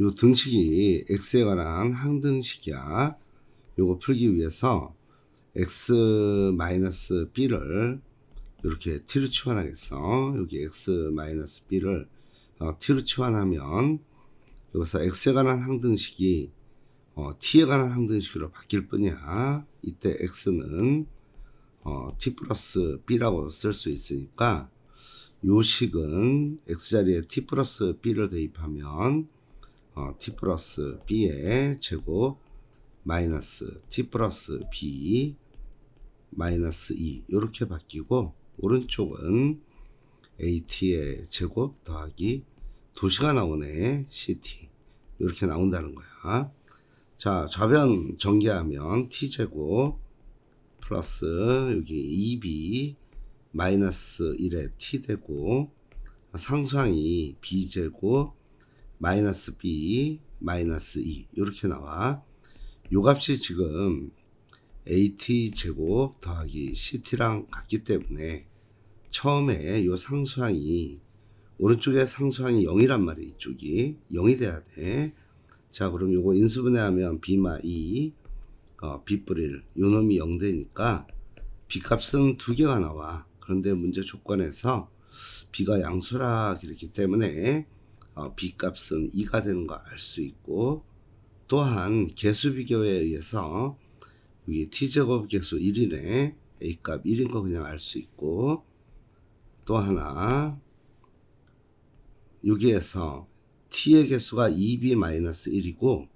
요 등식이 x에 관한 항등식이야. 요거 풀기 위해서 x b를 이렇게 t로 치환하겠어. 여기 x b를 어, t로 치환하면 여기서 x에 관한 항등식이 어, t에 관한 항등식으로 바뀔 뿐이야. 이때 x는 어, t 플러스 b라고 쓸 수 있으니까 요 식은 x 자리에 t 플러스 b를 대입하면 어, t 플러스 b의 제곱 마이너스 t 플러스 b 마이너스 2 이렇게 바뀌고 오른쪽은 at의 제곱 더하기 도시가 나오네 ct 이렇게 나온다는 거야. 자 좌변 전개하면 t 제곱 플러스 여기 2b 마이너스 1에 t 되고 상수항이 b 제곱 마이너스 b 마이너스 2 이렇게 나와. 요 값이 지금 at 제곱 더하기 ct랑 같기 때문에 처음에 요 상수항이 오른쪽에 상수항이 0이란 말이에요. 이쪽이 0이 돼야 돼. 자 그럼 요거 인수분해하면 b마 2 어, b뿌릴 요 놈이 0 되니까 b 값은 두 개가 나와. 그런데 문제 조건에서 b가 양수라 그랬기 때문에 어, b 값은 2가 되는 거 알 수 있고 또한 개수 비교에 의해서 여기 t제곱 개수 1이네 a 값 1인 거 그냥 알 수 있고 또 하나 여기에서 t의 개수가 2b-1이고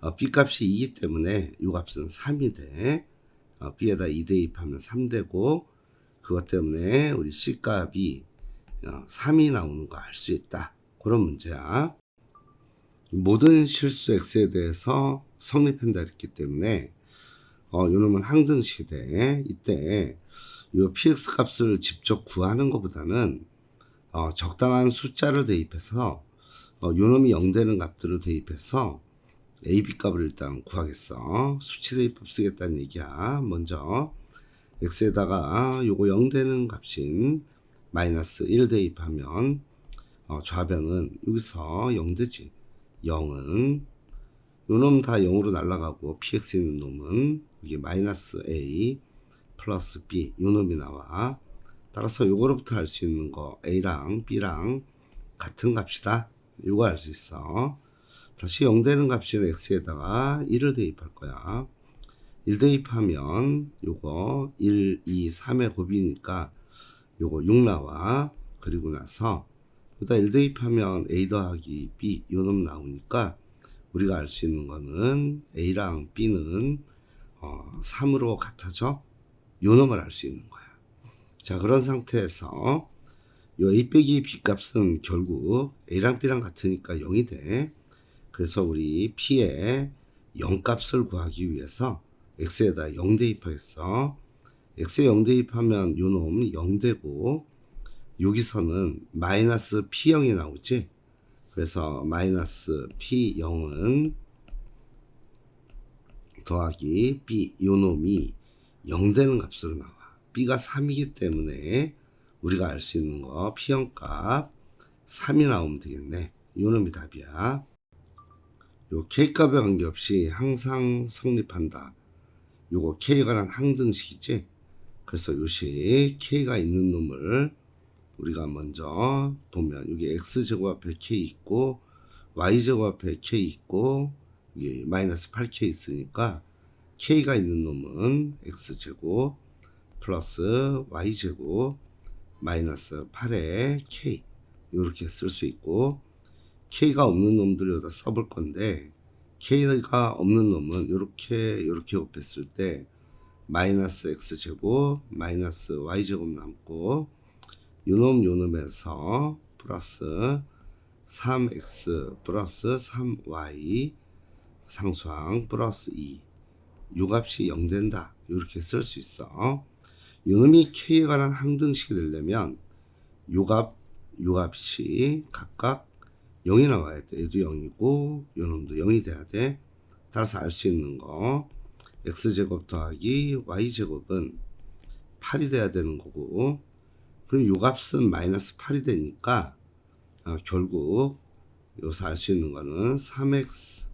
어, b 값이 2이기 때문에 이 값은 3이 돼. 어, b에다 2 대 입하면 3되고 그것 때문에 우리 c 값이 어, 3이 나오는 거 알 수 있다 그런 문제야 모든 실수 x에 대해서 성립한다 했기 때문에 어, 요놈은 항등 시대 이때 요 px 값을 직접 구하는 것보다는 어, 적당한 숫자를 대입해서 어, 요놈이 0 되는 값들을 대입해서 AB 값을 일단 구하겠어. 수치 대입법 쓰겠다는 얘기야. 먼저 x에다가 요거 0 되는 값인 마이너스 1 대입하면 어, 좌변은 여기서 0 되지. 0은 요놈 다 0으로 날아가고 px 있는 놈은 여기 마이너스 a 플러스 b 요 놈이 나와. 따라서 요거로부터 알 수 있는 거 a랑 b랑 같은 값이다. 요거 알 수 있어. 다시 0 되는 값인 x에다가 1을 대입할 거야. 1 대입하면 요거 1, 2, 3의 곱이니까 요거 6 나와. 그리고 나서 여기다 1 대입하면 a 더하기 b 요놈 나오니까 우리가 알 수 있는 거는 a랑 b는 어, 3으로 같아져. 요놈을 알 수 있는 거야. 자 그런 상태에서 요 a 빼기 b 값은 결국 a랑 b랑 같으니까 0이 돼. 그래서 우리 p의 0 값을 구하기 위해서 x에다 0 대입하겠어. x에 0 대입하면 요놈 0 되고 여기서는 마이너스 p0이 나오지. 그래서 마이너스 p0은 더하기 b 요놈이 0 되는 값으로 나와. b가 3이기 때문에 우리가 알 수 있는 거 p0 값 3이 나오면 되겠네. 요놈이 답이야. 요 K값에 관계없이 항상 성립한다. 요거 K에 관한 항등식이지. 그래서 요식 K가 있는 놈을 우리가 먼저 보면 여기 X제곱 앞에 K 있고 Y제곱 앞에 K 있고 여기 마이너스 8K 있으니까 K가 있는 놈은 X제곱 플러스 Y제곱 마이너스 8에 K 이렇게 쓸 수 있고 K가 없는 놈들을 여기다 써볼 건데 K가 없는 놈은 이렇게 이렇게 곱했을 때 마이너스 X제곱 마이너스 Y제곱 남고 요놈 요놈에서 플러스 3X 플러스 3Y 상수항 플러스 2 요 값이 0 된다 이렇게 쓸 수 있어 요놈이 K에 관한 항등식이 되려면 요값 요 값이 각각 0이 나와야 돼. 얘도 0이고 요놈도 0이 돼야 돼. 따라서 알 수 있는 거 x제곱 더하기 y제곱은 8이 돼야 되는 거고 그럼 요 값은 마이너스 8이 되니까 어, 결국 알수 있는 거는 3x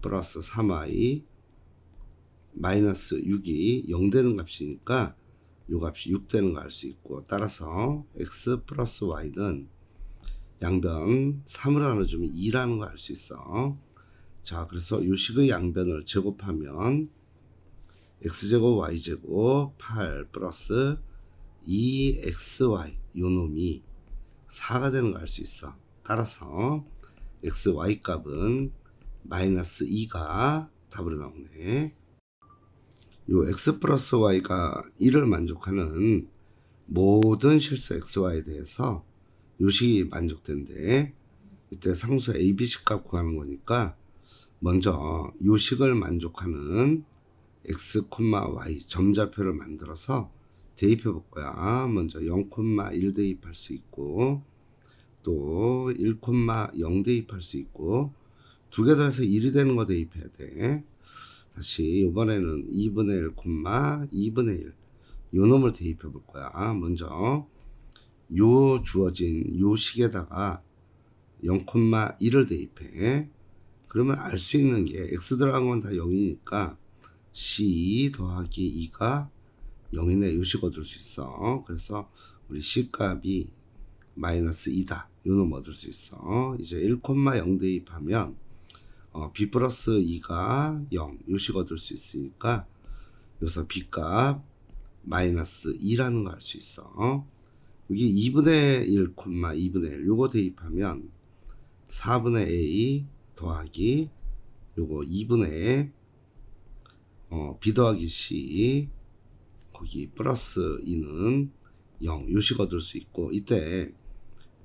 플러스 3y 마이너스 6이 0 되는 값이니까 요 값이 6 되는 거 알 수 있고 따라서 x 플러스 y는 양변 3으로 나눠주면 2라는 거 알 수 있어. 자, 그래서 요 식의 양변을 제곱하면 x제곱 y제곱 8 플러스 2xy 요 놈이 4가 되는 거알수 있어. 따라서 xy 값은 마이너스 2가 답으로 나오네. 요 x 플러스 y가 1을 만족하는 모든 실수 xy에 대해서 요식이 만족된대. 이때 상수 abc 값 구하는 거니까 먼저 요식을 만족하는 x, y 점좌표를 만들어서 대입해 볼 거야. 먼저 0,1 대입할 수 있고 또 1,0 대입할 수 있고 두개 더해서 1이 되는 거 대입해야 돼. 다시 이번에는 2분의 1, 2분의 1. 요 놈을 대입해 볼 거야. 먼저 요 주어진 요 식에다가 0,1을 대입해. 그러면 알 수 있는 게 x 들어간 건 다 0이니까 c 더하기 2가 0이네. 요식 얻을 수 있어. 그래서 우리 c 값이 마이너스 2다. 요놈 얻을 수 있어. 이제 1,0 대입하면 어, b 플러스 2가 0 요식 얻을 수 있으니까 여기서 b 값 마이너스 2라는 거 알 수 있어. 여기 2분의 1, 2분의 1 요거 대입하면 4분의 a 더하기 요거 2분의 어, b 더하기 c 거기 플러스 2는 0 요식 얻을 수 있고 이때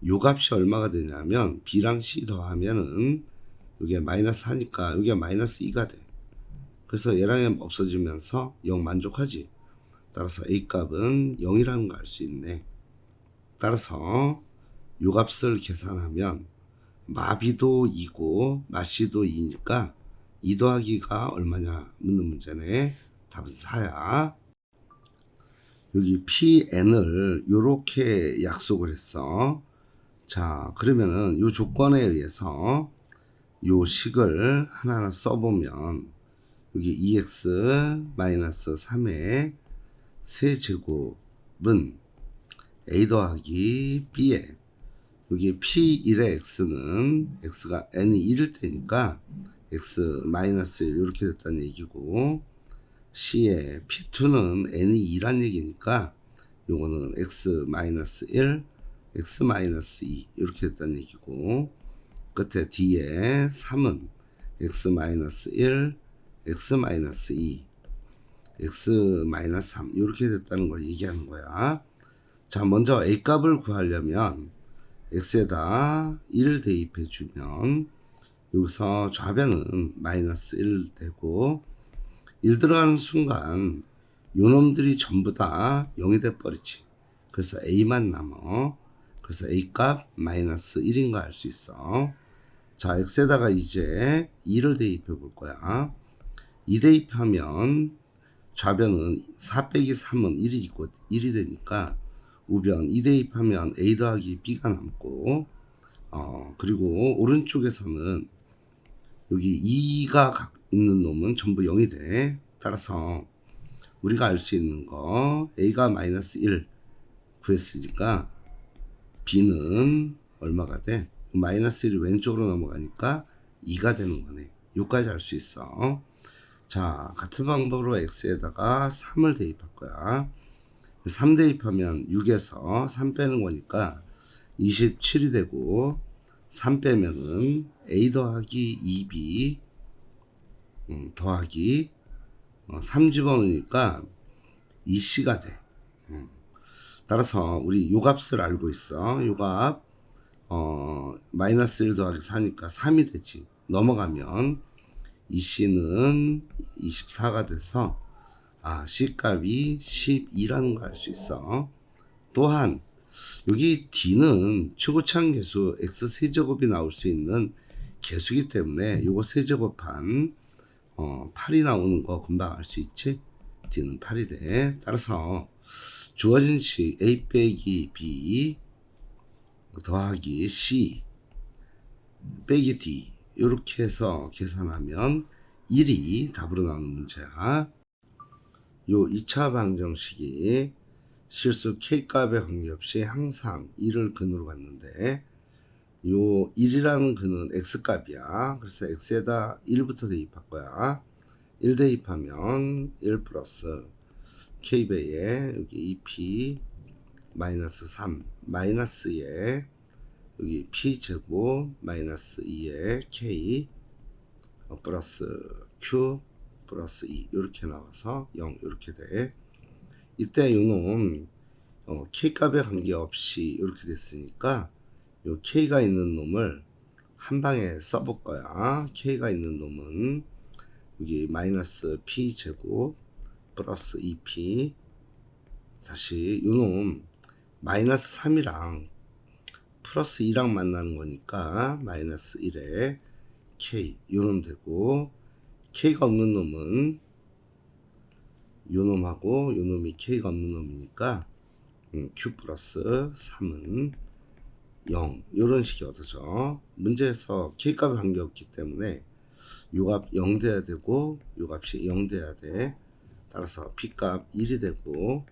요 값이 얼마가 되냐면 b랑 c 더하면은 이게 마이너스 하니까 여기가 마이너스 2가 돼. 그래서 얘랑 얘 없어지면서 0 만족하지. 따라서 a 값은 0이라는 걸 알 수 있네. 따라서 요 값을 계산하면 마비도 2고 마씨도 2니까 2 더하기가 얼마냐 묻는 문제네. 답은 4야. 여기 PN을 요렇게 약속을 했어. 자, 그러면은 요 조건에 의해서 요 식을 하나하나 써보면 여기 2x 마이너스 3의 세제곱은 a 더하기 b에 여기 p1의 x는 x가 n이 1일 테니까 x 마이너스 1 이렇게 됐다는 얘기고 c의 p2는 n이 2란 얘기니까 요거는 x 마이너스 1 x 마이너스 2 이렇게 됐다는 얘기고 끝에 뒤에 3은 x 마이너스 1 x 마이너스 2 x 마이너스 3 이렇게 됐다는 걸 얘기하는 거야. 자, 먼저 a 값을 구하려면 x에다 1 대입해 주면 여기서 좌변은 마이너스 1 되고 1 들어가는 순간 요놈들이 전부 다 0이 돼 버리지. 그래서 a만 남어. 그래서 a 값 마이너스 1인 거 알 수 있어. 자, x에다가 이제 2를 대입해 볼 거야. 2 대입하면 좌변은 4 빼기 3은 1이 있고 1이 되니까 우변 2 대입하면 a 더하기 b가 남고 어 그리고 오른쪽에서는 여기 2가 있는 놈은 전부 0이 돼. 따라서 우리가 알 수 있는 거 a가 마이너스 1 구했으니까 b는 얼마가 돼? 마이너스 1이 왼쪽으로 넘어가니까 2가 되는 거네. 요까지 알 수 있어. 자, 같은 방법으로 x에다가 3을 대입할 거야. 3 대입하면 6에서 3 빼는 거니까 27이 되고 3 빼면은 a 더하기 2b 음, 더하기 어, 3 집어넣으니까 2c가 돼. 음. 따라서 우리 요 값을 알고 있어. 요 값, 어, 마이너스 1 더하기 4니까 3이 되지. 넘어가면 이 c는 24가 돼서 아, c 값이 12라는 걸 알 수 있어. 또한 여기 d는 최고차항 계수 x 세제곱이 나올 수 있는 계수기 때문에 요거 세제곱한 어, 8이 나오는 거 금방 알 수 있지? d는 8이 돼. 따라서 주어진 식 a 빼기 b 더하기 c 빼기 D 이렇게 해서 계산하면 1이 답으로 나오는 문제야. 요 2차 방정식이 실수 K값에 관계없이 항상 1을 근으로 갖는데 요 1이라는 근은 X값이야. 그래서 X에다 1부터 대입할 거야. 1 대입하면 1 플러스 K배에 여기 2P 마이너스 3 마이너스에 여기 P 제곱 마이너스 2에 K 어, 플러스 Q 플러스 2 이렇게 나와서 0 이렇게 돼. 이때 요놈 어, K 값에 관계없이 이렇게 됐으니까 요 K가 있는 놈을 한 방에 써볼 거야. K가 있는 놈은 여기 마이너스 P 제곱 플러스 2P 다시 요놈 마이너스 3이랑 플러스 2랑 만나는 거니까 마이너스 1에 K 요놈 되고 K가 없는 놈은 요 놈하고 요 놈이 K가 없는 놈이니까 음, Q 플러스 3은 0 이런 식이 얻어져 문제에서 K값에 관계없기 때문에 요값 0 돼야 되고 요 값이 0 돼야 돼. 따라서 P값 1이 되고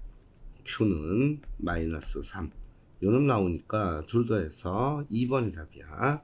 Q는 마이너스 3 요놈 나오니까 둘 더해서 2번이 답이야